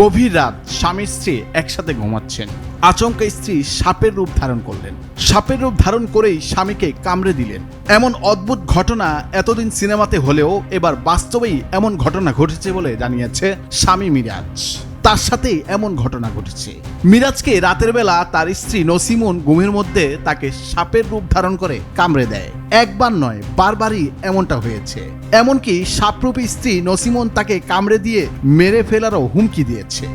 গভীর রাত স্বামী স্ত্রী একসাথে ঘুমাচ্ছেন। আচমকা স্ত্রী সাপের রূপ ধারণ করলেন। সাপের রূপ ধারণ করেই স্বামীকে কামড়ে দিলেন। এমন অদ্ভুত ঘটনা এতদিন সিনেমাতে হলেও এবার বাস্তবেই এমন ঘটনা ঘটেছে বলে জানিয়েছে স্বামী মিরাজ। তার সাথেই এমন ঘটনা ঘটেছে। মিরাজকে রাতের বেলা তার স্ত্রী নসিমন ঘুমের মধ্যে তাকে সাপের রূপ ধারণ করে কামড়ে দেয়। একবার নয়, বারবারই এমনটা হয়েছে। এমনকি সাপরূপী স্ত্রী নসিমন তাকে কামড়ে দিয়ে মেরে ফেলারও হুমকি দিয়েছে।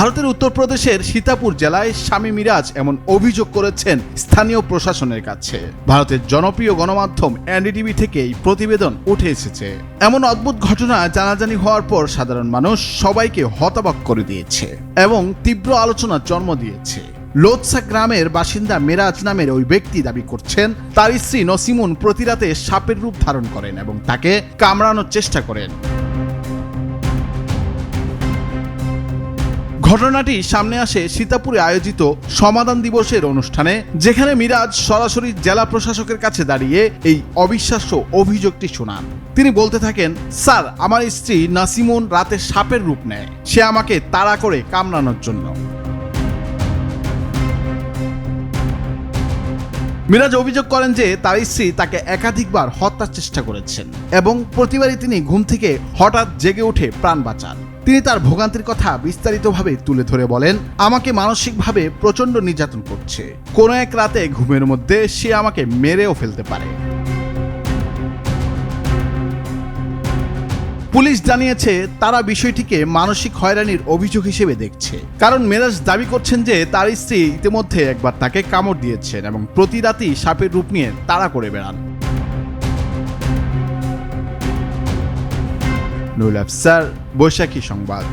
ভারতের উত্তরপ্রদেশের সীতাপুর জেলায় স্বামী মিরাজ এমন অভিযোগ করেছেন স্থানীয় প্রশাসনের কাছে। ভারতের জনপ্রিয় গণমাধ্যম এনডিটিভি থেকে এই প্রতিবেদন উঠে এসেছে। এমন অদ্ভুত ঘটনা জানাজানি হওয়ার পর সাধারণ মানুষ সবাইকে হতবাক করে দিয়েছে এবং তীব্র আলোচনার জন্ম দিয়েছে। লোৎসা গ্রামের বাসিন্দা মেরাজ নামের ওই ব্যক্তি দাবি করছেন, তার স্ত্রী নসিমুন প্রতিরাতে সাপের রূপ ধারণ করেন এবং তাকে কামড়ানোর চেষ্টা করেন। ঘটনাটি সামনে আসে সীতাপুরে আয়োজিত সমাধান দিবসের অনুষ্ঠানে, যেখানে মিরাজ সরাসরি জেলা প্রশাসকের কাছে দাঁড়িয়ে এই অবিশ্বাস্য অভিযোগটি শোনান। তিনি বলতে থাকেন, স্যার, আমার স্ত্রী নাসিমুন রাতে সাপের রূপ নেয়। সে আমাকে তাড়া করে কামড়ানোর জন্য। মিরাজ অভিযোগ করেন যে তার স্ত্রী তাকে একাধিকবার হত্যার চেষ্টা করেছেন এবং প্রতিবারই তিনি ঘুম থেকে হঠাৎ জেগে উঠে প্রাণ বাঁচান। তিনি তার ভোগান্তির কথা বিস্তারিতভাবে তুলে ধরে বলেন, আমাকে মানসিকভাবে প্রচণ্ড নির্যাতন করছে। কোনো এক রাতে ঘুমের মধ্যে সে আমাকে মেরেও ফেলতে পারে। পুলিশ জানিয়েছে, তারা বিষয়টিকে মানসিক হয়রানির অভিযোগ হিসেবে দেখছে। কারণ মেরাজ দাবি করছেন যে, তার স্ত্রী ইতিমধ্যে একবার তাকে কামড় দিয়েছেন এবং প্রতি রাতেই সাপের রূপ নিয়ে তাড়া করে বেড়ান। নুল আফসার বৈশাখী সংবাদ।